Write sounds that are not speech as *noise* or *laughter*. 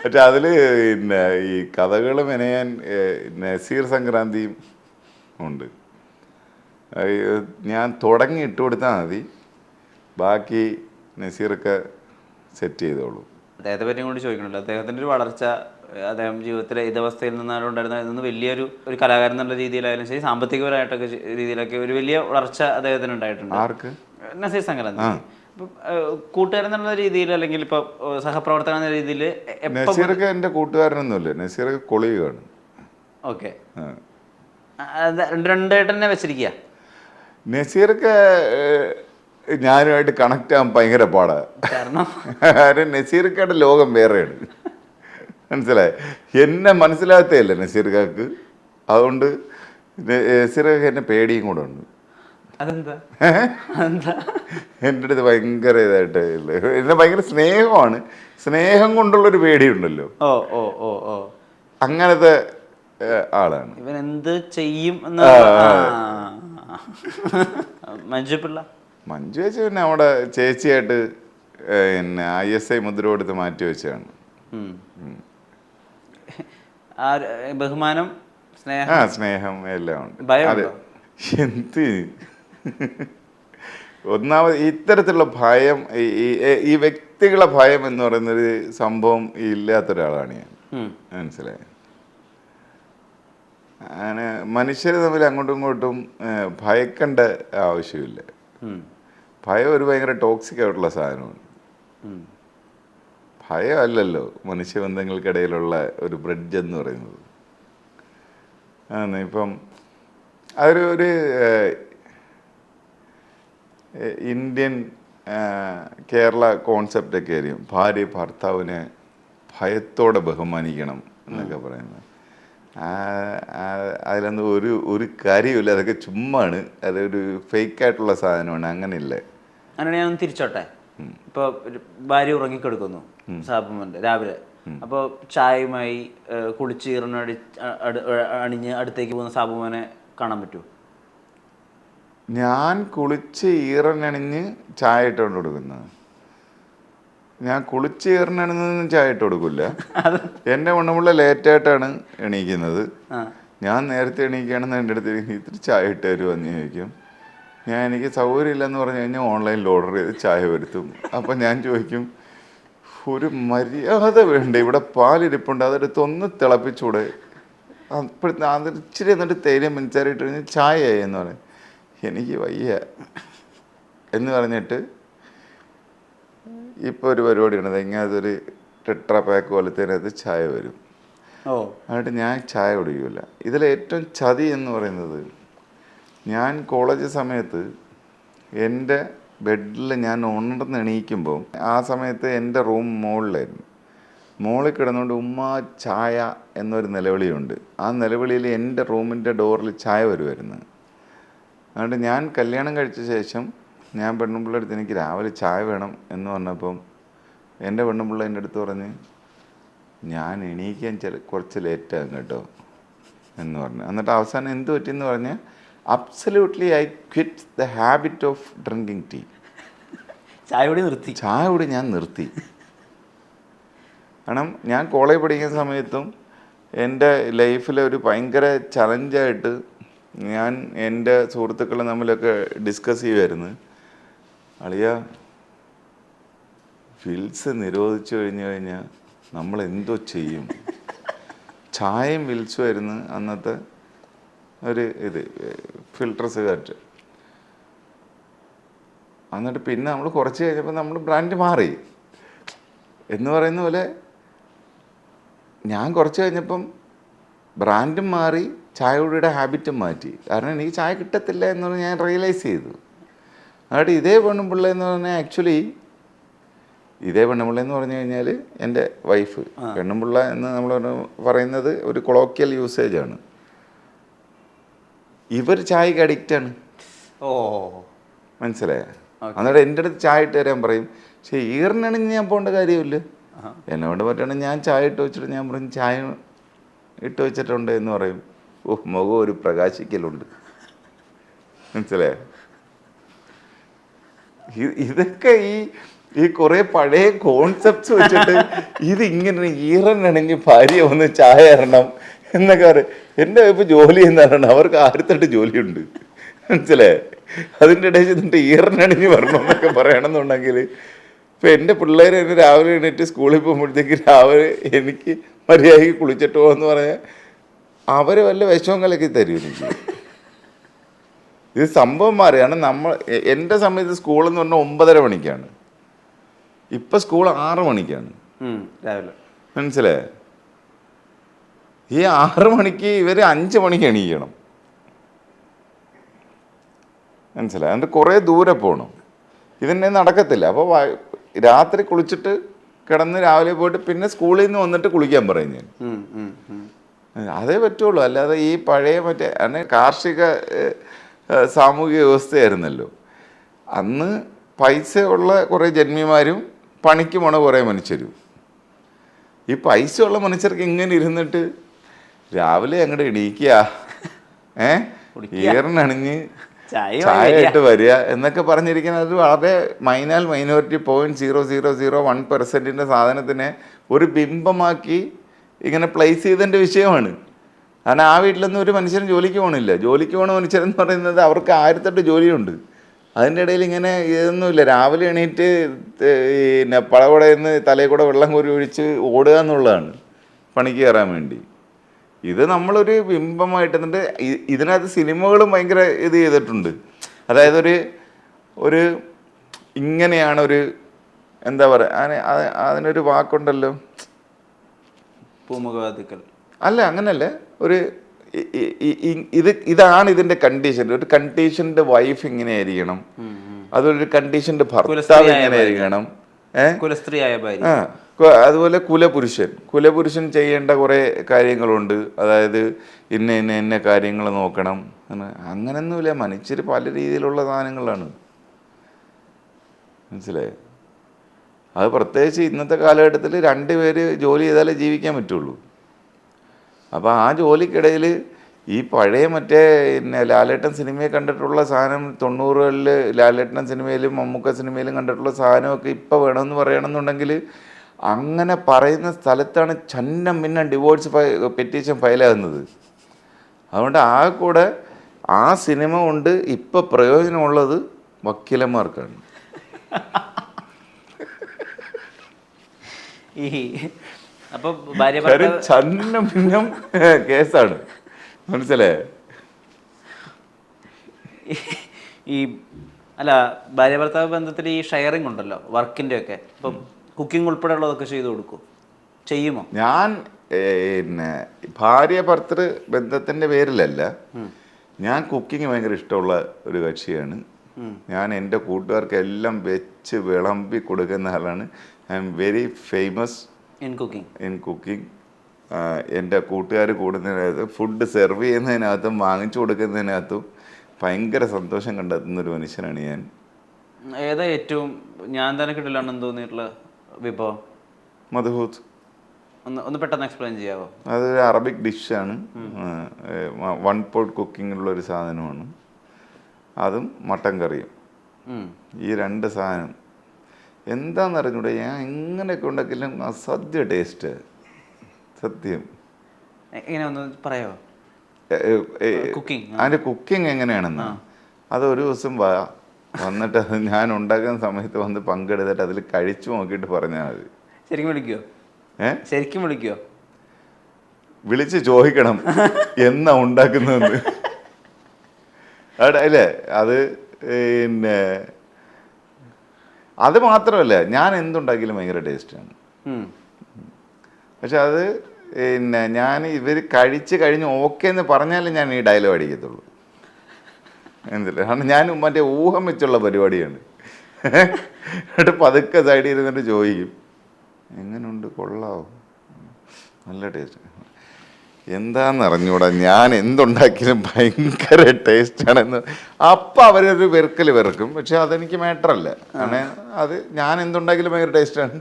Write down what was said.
പക്ഷെ അതിൽ പിന്നെ ഈ കഥകൾ മെനയാൻ നസീർ സംക്രാന്തിയും ഉണ്ട്. ഞാൻ തുടങ്ങി ഇട്ട് കൊടുത്താൽ മതി. ബാക്കി നസീറൊക്കെ സെറ്റ് ചെയ്തോളൂ. അദ്ദേഹത്തെ പറ്റി കൂടി ചോദിക്കണല്ലോ. അദ്ദേഹത്തിന്റെ ഒരു വളർച്ച അദ്ദേഹം ജീവിതത്തിലെ ഏത് അവസ്ഥയിൽ നിന്നാണ് ഉണ്ടായിരുന്നത്? നിന്ന് വലിയൊരു ഒരു കലാകാരൻ എന്നുള്ള രീതിയിലായാലും ശരി സാമ്പത്തികപരമായിട്ടൊക്കെ രീതിയിലൊക്കെ ഒരു വലിയ വളർച്ച അദ്ദേഹത്തിന് ഉണ്ടായിട്ടുണ്ട്. ആർക്ക്? നസീർ സംക്രാന്തി. കൂട്ടുകാരൻ എന്നുള്ള രീതിയിൽ അല്ലെങ്കിൽ ഇപ്പൊ സഹപ്രവർത്തകൻ എന്ന രീതിയിൽ നസീറൊക്കെ എന്റെ കൂട്ടുകാരനൊന്നുമില്ല. നസീറൊക്കെ കൊളീഗാണ്. ഓക്കെ. രണ്ടായിട്ടെന്നെ വെച്ചിരിക്കുക നസീറൊക്കെ ഞാനുമായിട്ട് കണക്ട് ആകാൻ ഭയങ്കര പാടാണ് കാരണം? നസീർക്കയുടെ ലോകം വേറെയാണ്. മനസ്സിലായി? എന്നെ മനസ്സിലാകത്തേയില്ല നസീർക്കാക്ക് അതുകൊണ്ട് നസീർക്ക് എന്നെ പേടിയും കൂടെ ഉണ്ട്. അതെന്താ? എന്റെ അടുത്ത് ഭയങ്കര ഇതായിട്ട്. എന്നെ ഭയങ്കര സ്നേഹമാണ്. സ്നേഹം കൊണ്ടുള്ളൊരു പേടിയുണ്ടല്ലോ. ഓ ഓ ഓ ഓ. അങ്ങനത്തെ ആളാണ്. ഇവൻ എന്ത് ചെയ്യും മഞ്ജു പിള്ള. മഞ്ജു ചേച്ചി പിന്നെ അവിടെ ചേച്ചിയായിട്ട് പിന്നെ ഐ എസ് ഐ മുദ്ര കൊടുത്ത് മാറ്റി വെച്ചാണ് ബഹുമാനം സ്നേഹം. സ്നേഹം എല്ലാം ഉണ്ട്. എന്ത്? ഒന്നാമത് ഇത്തരത്തിലുള്ള ഭയം ഈ- വ്യക്തികളെ ഭയം എന്ന് പറയുന്നൊരു സംഭവം ഇല്ലാത്ത ഒരാളാണ് ഞാൻ. മനസ്സിലായി? അങ്ങനെ മനുഷ്യർ തമ്മിൽ അങ്ങോട്ടും ഇങ്ങോട്ടും ഭയക്കേണ്ട ആവശ്യമില്ല. ഭയം ഒരു ഭയങ്കര ടോക്സിക് ആയിട്ടുള്ള സാധനമാണ്. ഭയം അല്ലല്ലോ മനുഷ്യബന്ധങ്ങൾക്കിടയിലുള്ള ഒരു ബ്രിഡ്ജ് എന്ന് പറയുന്നത്. ആണ് ഇപ്പം അതൊരു ഒരു ഇന്ത്യൻ കേരള കോൺസെപ്റ്റ് ഒക്കെ ആയിരിക്കും. ഭാര്യ ഭർത്താവിനെ ഭയത്തോടെ ബഹുമാനിക്കണം എന്നൊക്കെ പറയുന്നത്. അതിലൊന്നും ഒരു ഒരു കാര്യമില്ല അതൊക്കെ ചുമ്മാണ്. അതൊരു ഫേക്ക് ആയിട്ടുള്ള സാധനമാണ്. അങ്ങനെയില്ല? അങ്ങനെ ഞാൻ തിരിച്ചോട്ടെ. ഇപ്പോൾ ഭാര്യ ഉറങ്ങിക്കെടുക്കുന്നു സാബുമുണ്ട് രാവിലെ. അപ്പോൾ ചായയുമായി കുളിച്ച് അട്- അണിഞ്ഞ് അടുത്തേക്ക് പോകുന്ന സാബുമോനെ കാണാൻ പറ്റുമോ? ഞാൻ കുളിച്ച് ഈറനണിഞ്ഞ് ചായ ഇട്ടുകൊണ്ട് കൊടുക്കുന്നത് ഞാൻ കുളിച്ച് ഈറനണിഞ്ഞൊന്നും ചായ ഇട്ട് കൊടുക്കില്ല എന്റെ മണ്ണുമുള്ള ലേറ്റായിട്ടാണ് എണീക്കുന്നത്. ഞാൻ നേരത്തെ എണീക്കുകയാണെന്ന് എന്റെ അടുത്ത് എണീത്തിട്ട് ഇത്തിരി ചായ ഇട്ട് തരുമെന്ന് ചോദിക്കും. ഞാൻ എനിക്ക് സൗകര്യമില്ലെന്ന് പറഞ്ഞു കഴിഞ്ഞാൽ ഓൺലൈനിൽ ഓർഡർ ചെയ്ത് ചായ വരുത്തും. അപ്പം ഞാൻ ചോദിക്കും ഒരു മര്യാദ വേണ്ട? ഇവിടെ പാലിരിപ്പുണ്ട് അതെടുത്ത് ഒന്ന് തിളപ്പിച്ചൂടെ? അപ്പോഴത്തെ അതിച്ചിരി എന്നിട്ട് തേയില പഞ്ചാരിട്ട് കഴിഞ്ഞാൽ ചായയായി എന്ന് പറയും. എനിക്ക് വയ്യ. എന്ന് പറഞ്ഞിട്ട് ഇപ്പോൾ ഒരു പരിപാടിയാണ് ഇങ്ങനത്തെ ഒരു ടെട്ര പാക്ക് അത് ചായ വരും. എന്നിട്ട് ഞാൻ ചായ കുടിക്കില്ല ഇതിൽ ഏറ്റവും ചതി എന്ന് പറയുന്നത് ഞാൻ കോളേജ് സമയത്ത് എന്റെ ബെഡിൽ ഞാൻ ഉണർന്ന് എണീക്കുമ്പോൾ ആ സമയത്ത് എന്റെ റൂം മുകളിലായിരുന്നു മുകളിൽ കിടന്നുകൊണ്ട് ഉമ്മ ചായ എന്നൊരു നിലവിളിയുണ്ട്. ആ നിലവിളിയിൽ എന്റെ റൂമിന്റെ ഡോറിൽ ചായ വരുമായിരുന്നു അതുകൊണ്ട് ഞാൻ കല്യാണം കഴിച്ച ശേഷം ഞാൻ പെണ്ണുമ്പിള്ള അടുത്ത് എനിക്ക് രാവിലെ ചായ വേണം എന്ന് പറഞ്ഞപ്പം എന്റെ പെണ്ണുമ്പിള്ള എന്റെ അടുത്ത് പറഞ്ഞ് ഞാൻ എണീക്കാൻ ചില കുറച്ച് ലേറ്റാകും കേട്ടോ എന്ന് പറഞ്ഞു. എന്നിട്ട് അവസാനം എന്ത് പറ്റിയെന്ന് പറഞ്ഞാൽ absolutely I quit the habit of drinking tea ചായ കൂടി നിർത്തി. ചായ കൂടി ഞാൻ നിർത്തി. കാരണം ഞാൻ കോളേജ് പഠിക്കുന്ന സമയത്തും എന്റെ ലൈഫിലെ ഒരു ഭയങ്കര ചലഞ്ചായിട്ട് ഞാൻ എന്റെ സുഹൃത്തുക്കൾ തമ്മിലൊക്കെ ഡിസ്കസ് ചെയ്യുമായിരുന്നു അളിയ വിൽസ് നിരോധിച്ചു കഴിഞ്ഞു കഴിഞ്ഞാൽ നമ്മൾ എന്തോ ചെയ്യും. ചായയും വിൽസും ആയിരുന്നു അന്നത്തെ ഒരു ഇത് ഫിൽട്ടർ സിഗരറ്റ് എന്നിട്ട് പിന്നെ നമ്മൾ കുറച്ച് കഴിഞ്ഞപ്പോൾ നമ്മൾ ബ്രാൻഡ് മാറി. എന്ന് പറയുന്ന പോലെ ഞാൻ കുറച്ച് കഴിഞ്ഞപ്പം ബ്രാൻഡും മാറി ചായ ഹാബിറ്റ് മാറ്റി. കാരണം എനിക്ക് ചായ കിട്ടത്തില്ല എന്ന് ഞാൻ റിയലൈസ് ചെയ്തു. എന്നിട്ട് ഇതേ പെണ്ണുപിള്ള എന്ന് പറഞ്ഞാൽ ആക്ച്വലി ഇതേ പെണ്ണുപിള്ള എന്ന് പറഞ്ഞു കഴിഞ്ഞാൽ എന്റെ വൈഫ് പെണ്ണുപിള്ള എന്ന് നമ്മൾ പറയുന്നത് ഒരു കൊളോക്കിയൽ യൂസേജ് ആണ്. ഇവർ ചായക്ക് ആണ്. ഓ. മനസ്സിലായ? എന്നിട്ട് എന്റെ അടുത്ത് ചായ ഇട്ട് തരാൻ പറയും പക്ഷേ ഈറിനാണെങ്കിൽ ഞാൻ പോകേണ്ട കാര്യമില്ല. എന്നോട് പറ്റണം ഞാൻ ചായ ഇട്ട് വെച്ചിട്ട് ഞാൻ പറയും ചായ ഇട്ട് വെച്ചിട്ടുണ്ട് എന്ന് പറയും. ഓ മുഖം ഒരു പ്രകാശിക്കലുണ്ട്. മനസ്സിലേ ഇതൊക്കെ ഈ ഈ കുറെ പഴയ കോൺസെപ്റ്റ്സ് വെച്ചിട്ട് ഇതിങ്ങനെ ഈറനണിഞ്ഞ് ഭാര്യ ഒന്ന് ചായ ഇറണം എന്നൊക്കെ പറയും. എന്റെ ഇപ്പം ജോലി ചെയ്യുന്നതാണ് അവർക്ക് ആയിരത്തെട്ട് ജോലിയുണ്ട്. മനസ്സിലായേ? അതിന്റെ ഇടയിൽ ചെന്നിട്ട് ഈറനണിഞ്ഞ് വരണം എന്നൊക്കെ പറയണമെന്നുണ്ടെങ്കിൽ ഇപ്പൊ എന്റെ പിള്ളേർ എന്നെ രാവിലെ എണീറ്റ് സ്കൂളിൽ പോകുമ്പോഴത്തേക്ക് രാവിലെ എനിക്ക് മര്യാദയ്ക്ക് കുളിച്ചിട്ട് എന്ന് പറഞ്ഞാൽ അവർ വല്ല വിഷമം കലക്കി തരും എനിക്ക് ഇത് സംഭവം മാറിയാണ്. നമ്മൾ എന്റെ സമയത്ത് സ്കൂളെന്ന് പറഞ്ഞാൽ ഒമ്പതര മണിക്കാണ്. ഇപ്പം സ്കൂൾ ആറ് മണിക്കാണ്. മനസ്സിലേ രാവിലെ. മനസ്സിലായേ? ഈ ആറ് മണിക്ക് ഇവർ അഞ്ച് മണിക്ക് എണീക്കണം. മനസ്സിലായി? എന്നിട്ട് കുറേ ദൂരെ പോകണം ഇതന്നെ നടക്കത്തില്ല. അപ്പോൾ രാത്രി കുളിച്ചിട്ട് കിടന്ന് രാവിലെ പോയിട്ട് പിന്നെ സ്കൂളിൽ നിന്ന് വന്നിട്ട് കുളിക്കാൻ പറയും ഞാൻ. അതേ പറ്റുള്ളൂ. അല്ലാതെ ഈ പഴയ മറ്റേ അന്ന് കാർഷിക സാമൂഹിക വ്യവസ്ഥയായിരുന്നല്ലോ. അന്ന് പൈസ ഉള്ള കുറേ ജന്മിമാരും പണിക്ക് പോണ കുറേ മനുഷ്യരും. ഈ പൈസ ഉള്ള മനുഷ്യർക്ക് ഇങ്ങനെ ഇരുന്നിട്ട് രാവിലെ അങ്ങോട്ട് എണീക്കുക ഏ? ഈറിനണിഞ്ഞ് ചായ ഇട്ട് വരിക എന്നൊക്കെ പറഞ്ഞിരിക്കുന്നത് അത് വളരെ മൈനാൽ minority point zero zero zero one പെർസെന്റിന്റെ സാധനത്തിനെ ഒരു ബിംബമാക്കി ഇങ്ങനെ പ്ലേസ് ചെയ്തതിന്റെ വിഷയമാണ്. കാരണം ആ വീട്ടിലൊന്നും ഒരു മനുഷ്യനും ജോലിക്ക് പോകണില്ല ജോലിക്ക് പോകണ മനുഷ്യരെന്ന് പറയുന്നത് അവർക്ക് ആയിരത്തെട്ട് ജോലിയുണ്ട്. അതിന്റെ ഇടയിൽ ഇങ്ങനെ ഇതൊന്നുമില്ല. രാവിലെ എണീറ്റ് പിന്നെ പളകുടയിൽ തലയിൽ കൂടെ വെള്ളം കോരി ഒഴിച്ച് ഓടുക എന്നുള്ളതാണ് പണിക്ക് കയറാൻ വേണ്ടി. ഇത് നമ്മളൊരു ബിംബമായിട്ട് എന്നിട്ട് ഇതിനകത്ത് സിനിമകളും ഭയങ്കര ഇത് ചെയ്തിട്ടുണ്ട്. അതായത് ഒരു ഒരു ഇങ്ങനെയാണ് ഒരു എന്താ പറയുക അതിന് അതിനൊരു വാക്കുണ്ടല്ലോ. പൂമുഖവാദിക്കൽ അല്ല അങ്ങനല്ലേ. ഒരു ഇത് ഇതാണ് ഇതിന്റെ കണ്ടീഷൻ ഒരു കണ്ടീഷന്റെ വൈഫ് ഇങ്ങനെ ആയിരിക്കണം അതൊരു കണ്ടീഷന്റെ ഭർത്താവ് ഇങ്ങനെ ആയിരിക്കണം കുലസ്ത്രീയായ ഭാര്യ. അതുപോലെ കുലപുരുഷൻ. കുലപുരുഷൻ ചെയ്യേണ്ട കുറേ കാര്യങ്ങളുണ്ട്. അതായത് ഇന്ന ഇന്ന ഇന്ന കാര്യങ്ങൾ നോക്കണം. അങ്ങനെയൊന്നുമില്ല അങ്ങനൊന്നുമില്ല. മനുഷ്യർ പല രീതിയിലുള്ള സാധനങ്ങളാണ്. മനസ്സിലായോ? അത് പ്രത്യേകിച്ച് ഇന്നത്തെ കാലഘട്ടത്തിൽ രണ്ട് പേര് ജോലി ചെയ്താലേ ജീവിക്കാൻ പറ്റുള്ളൂ. അപ്പോൾ ആ ജോലിക്കിടയിൽ ഈ പഴയ മറ്റേ പിന്നെ ലാലേട്ടൻ സിനിമയെ കണ്ടിട്ടുള്ള സാധനം തൊണ്ണൂറുകളിൽ ലാലേട്ടൻ സിനിമയിലും മമ്മൂക്ക സിനിമയിലും കണ്ടിട്ടുള്ള സാധനമൊക്കെ ഇപ്പോൾ വേണമെന്ന് പറയണമെന്നുണ്ടെങ്കിൽ അങ്ങനെ പറയുന്ന സ്ഥലത്താണ് ചന്നം പിന്നെ ഡിവോഴ്സ് പെറ്റീഷൻ ഫയലാകുന്നത്. അതുകൊണ്ട് ആ കൂടെ ആ സിനിമ കൊണ്ട് ഇപ്പോൾ പ്രയോജനമുള്ളത് വക്കീലന്മാർക്കാണ്. *laughs* ഈ അപ്പൊ ഭാര്യ ഭർത്താവ് ചന്നം ഭിന്നം കേസാണ്. മനസ്സിലേ ഈ അല്ല ഭാര്യ ഭർത്താവ് ബന്ധത്തിൽ ഈ ഷെയറിംഗ് ഉണ്ടല്ലോ വർക്കിന്റെ ഒക്കെ. ഇപ്പം കുക്കിംഗ് ഉൾപ്പെടെയുള്ളതൊക്കെ ചെയ്തു കൊടുക്കും? ചെയ്യുമോ? ഞാൻ പിന്നെ ഭാര്യ ഭർത്തൃ ബന്ധത്തിന്റെ പേരിലല്ല ഞാൻ കുക്കിംഗ് ഭയങ്കര ഇഷ്ടമുള്ള ഒരു കക്ഷിയാണ്. ഞാൻ എന്റെ കൂട്ടുകാർക്ക് എല്ലാം വെച്ച് വിളമ്പി കൊടുക്കുന്ന ആളാണ്. I am very famous in cooking in cooking എന്റെ കൂട്ടുകാർ കൂടുന്നതിനകത്ത് ഫുഡ് സെർവ് ചെയ്യുന്നതിനകത്തും വാങ്ങിച്ചു കൊടുക്കുന്നതിനകത്തും ഭയങ്കര സന്തോഷം കണ്ടെത്തുന്ന ഒരു മനുഷ്യനാണ് ഞാൻ. ഏതാ ഏറ്റവും ഞാൻ തന്നെ കിട്ടില്ലാണെന്ന് തോന്നിയിട്ടുള്ള വിഭവം? മധുഹൂത്ത്. ഒന്ന് ഒന്ന് പെട്ടെന്ന് എക്സ്പ്ലെയിൻ ചെയ്യാവോ? അതൊരു അറബിക് ഡിഷാണ് വൺ പോട്ട് കുക്കിങ്ങിലുള്ള ഒരു സാധനമാണ്. അതും മട്ടൻ കറിയും. ഈ രണ്ട് സാധനം. എന്താണെന്ന് അറിഞ്ഞൂടെ ഞാൻ എങ്ങനെയൊക്കെ ഉണ്ടാക്കിയാലും ആ സദ്യ ടേസ്റ്റ്. സത്യം. എങ്ങനെ ഒന്ന് പറയോ? കുക്കിംഗ്. അതിന്റെ കുക്കിംഗ് എങ്ങനെയാണെന്ന്? അത് ഒരു ദിവസം വാ വന്നിട്ട് അത് ഞാൻ ഉണ്ടാക്കുന്ന സമയത്ത് വന്ന് പങ്കെടുത്തിട്ട് അതിൽ കഴിച്ചു നോക്കിയിട്ട് പറഞ്ഞാൽ മതി. ശരിക്കും വിളിക്കുവോ ഏ? ശരിക്കും വിളിക്കുവോ വിളിച്ച് ചോദിക്കണം. എന്നാ ഉണ്ടാക്കുന്നതെന്ന്. അല്ലേ അത് പിന്നെ അത് മാത്രമല്ല ഞാൻ എന്തുണ്ടാക്കിയാലും ഭയങ്കര ടേസ്റ്റാണ്. പക്ഷെ അത് പിന്നെ ഞാൻ ഇവർ കഴിച്ച് കഴിഞ്ഞ് ഓക്കെ എന്ന് പറഞ്ഞാലേ ഞാൻ ഈ ഡയലോഗ് അടിക്കത്തുള്ളൂ. എന്തില്ല? കാരണം ഞാൻ മറ്റേ ഊഹം വെച്ചുള്ള പരിപാടിയാണ്. എന്നിട്ട് പതുക്കെ സൈഡിൽ ഇരുന്നിട്ട് ചോദിക്കും എങ്ങനെയുണ്ട് കൊള്ളാവോ? നല്ല ടേസ്റ്റ് എന്താന്ന് അറിഞ്ഞൂടാ ഞാൻ എന്തുണ്ടാക്കിയാലും ഭയങ്കര ടേസ്റ്റാണെന്ന്. അപ്പം അവരൊരു വെറുക്കൽ വെറുക്കും പക്ഷെ അതെനിക്ക് മാറ്ററല്ല. കാരണം അത് ഞാൻ എന്തുണ്ടാക്കിയാലും ഭയങ്കര ടേസ്റ്റാണ്.